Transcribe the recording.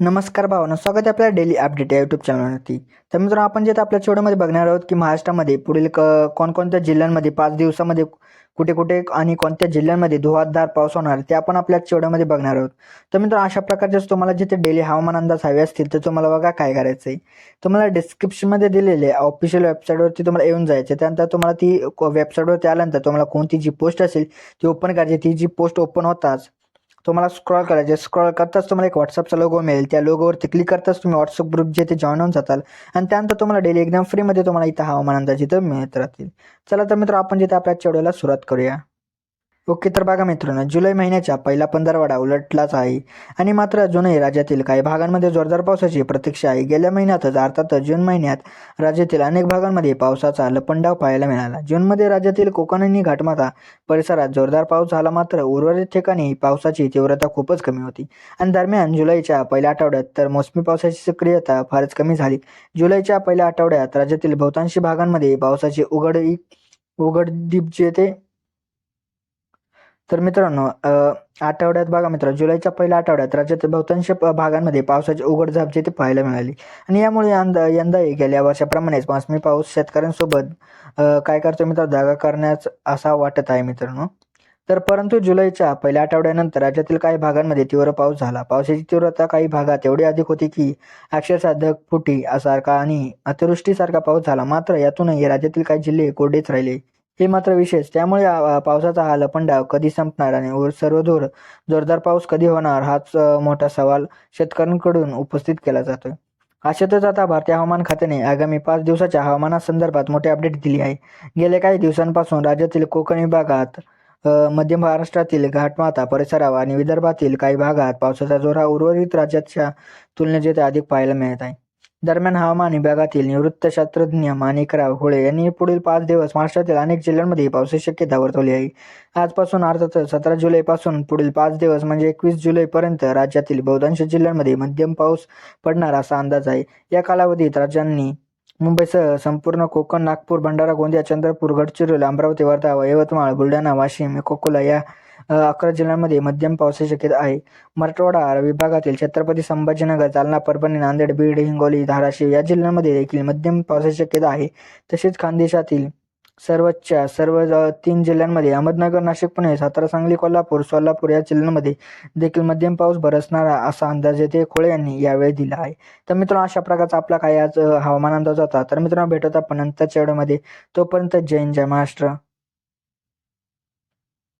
नमस्कार भावना स्वागत आहे आपल्या डेली अपडेट या यूट्यूब चॅनलवरती तर मित्रांनो आपण जे आपल्या चेवड्यामध्ये बघणार आहोत की महाराष्ट्रामध्ये पुढील क कोणकोणत्या जिल्ह्यांमध्ये पाच दिवसामध्ये कुठे कुठे आणि कोणत्या जिल्ह्यांमध्ये धुवाधार पाऊस होणार ते आपण आपल्या चेवड्यामध्ये बघणार आहोत. तर मित्रांनो अशा प्रकारचे तुम्हाला जिथे डेली हवामान अंदाज हवे असतील तर तुम्हाला बघा काय करायचं आहे तुम्हाला डिस्क्रिप्शनमध्ये दिलेले ऑफिशियल वेबसाईटवरती तुम्हाला येऊन जायचं त्यानंतर तुम्हाला ती वेबसाईटवरती आल्यानंतर तुम्हाला कोणती जी पोस्ट असेल ती ओपन करायची. ती जी पोस्ट ओपन होताच तुम्हाला स्क्रॉल करायचे स्क्रॉल करताच तुम्हाला एक व्हॉट्सअपचा लोगो मिळेल. त्या लोगोवरती क्लिक करताच तुम्ही व्हॉट्सअप ग्रुप जे ते जॉईन होऊन जाताल. आणि त्यानंतर तुम्हाला डेली एकदम फ्रीमध्ये तुम्हाला इथं हवामान अंदाज इथं मिळत राहतील. चला तर मित्र आपण जिथे आपल्या चेवड्याला सुरुवात करूया. ओके तर बघा मित्रांनो जुलै महिन्याच्या पहिला पंधरवडा उलटलाच आहे. आणि मात्र अजूनही राज्यातील काही भागांमध्ये जोरदार पावसाची प्रतीक्षा आहे. गेल्या महिन्यातच अर्थातच जून महिन्यात राज्यातील अनेक भागांमध्ये पावसाचा लपंडाव पाहायला मिळाला. जूनमध्ये राज्यातील कोकण आणि घाटमाथा परिसरात जोरदार पाऊस झाला मात्र उर्वरित ठिकाणी पावसाची तीव्रता खूपच कमी होती. आणि दरम्यान जुलैच्या पहिल्या आठवड्यात तर मोसमी पावसाची सक्रियता फारच कमी झाली. जुलैच्या पहिल्या आठवड्यात राज्यातील बहुतांशी भागांमध्ये पावसाची उघड उघडदीप जे ते तर मित्रांनो आठवड्यात बघा मित्र जुलैच्या पहिल्या आठवड्यात राज्यातील बहुतांश भागांमध्ये पावसाची उघड झाप ते पाहायला मिळाली. आणि यामुळे यंदा यंदाही गेल्या वर्षाप्रमाणेच मोसमी पाऊस शेतकऱ्यांसोबत काय करतो मित्र जागा करण्यास असा वाटत आहे मित्रांनो. तर परंतु जुलैच्या पहिल्या आठवड्यानंतर राज्यातील काही भागांमध्ये तीव्र पाऊस झाला. पावसाची तीव्रता काही भागात एवढी अधिक होती की अक्षरशः ढगफुटी सारखा आणि अतिवृष्टीसारखा पाऊस झाला. मात्र यातूनही राज्यातील काही जिल्हे कोरडेच राहिले. हे मात्र विशेष. त्यामुळे पावसाचा हा लपंडाव कधी संपणार आणि वर- सर्वदूर जोरदार पाऊस कधी होणार हाच मोठा सवाल शेतकऱ्यांकडून उपस्थित केला जातोय. अशातच आता भारतीय हवामान खात्याने आगामी पाच दिवसाच्या हवामानासंदर्भात मोठे अपडेट दिली आहे. गेल्या काही दिवसांपासून राज्यातील कोकण विभागात मध्य महाराष्ट्रातील घाटमाथा परिसरावर आणि विदर्भातील काही भागात पावसाचा जोर हा उर्वरित राज्याच्या तुलनेत जेथे अधिक पाहायला मिळत आहे. दरम्यान हवामान विभागातील निवृत्त शास्त्रज्ञ माणिकराव होळे यांनी पुढील पाच दिवस महाराष्ट्रातील अनेक जिल्ह्यांमध्ये पावसाची शक्यता वर्तवली आहे. आजपासून अर्थातच सतरा जुलैपासून पुढील पाच दिवस म्हणजे एकवीस जुलैपर्यंत राज्यातील बहुतांश जिल्ह्यांमध्ये मध्यम पाऊस पडणार असा अंदाज आहे. या कालावधीत राज्यांनी मुंबईसह संपूर्ण कोकण नागपूर भंडारा गोंदिया चंद्रपूर गडचिरोली अमरावती वर्धा यवतमाळ बुलढाणा वाशिम अकोला या अकरा जिल्ह्यांमध्ये मध्यम पावसाची शक्यता आहे. मराठवाडा विभागातील छत्रपती संभाजीनगर जालना परभणी नांदेड बीड हिंगोली धाराशिव या जिल्ह्यांमध्ये देखील मध्यम पावसाची शक्यता आहे. तसेच खानदेशातील सर्वच्या सर्व ज- तीन जिल्ह्यांमध्ये अहमदनगर नाशिक पुणे सातारा सांगली कोल्हापूर सोलापूर या जिल्ह्यांमध्ये देखील मध्यम पाऊस बरसणारा असा अंदाज येथे खोळे यांनी यावेळी दिला आहे. तर मित्रांनो अशा प्रकारचा आपला काही आज हवामान अंदाज होता? तर मित्रांनो भेटत आपण नंतरच्या वेळेमध्ये तोपर्यंत जय हिंद, जय महाराष्ट्र.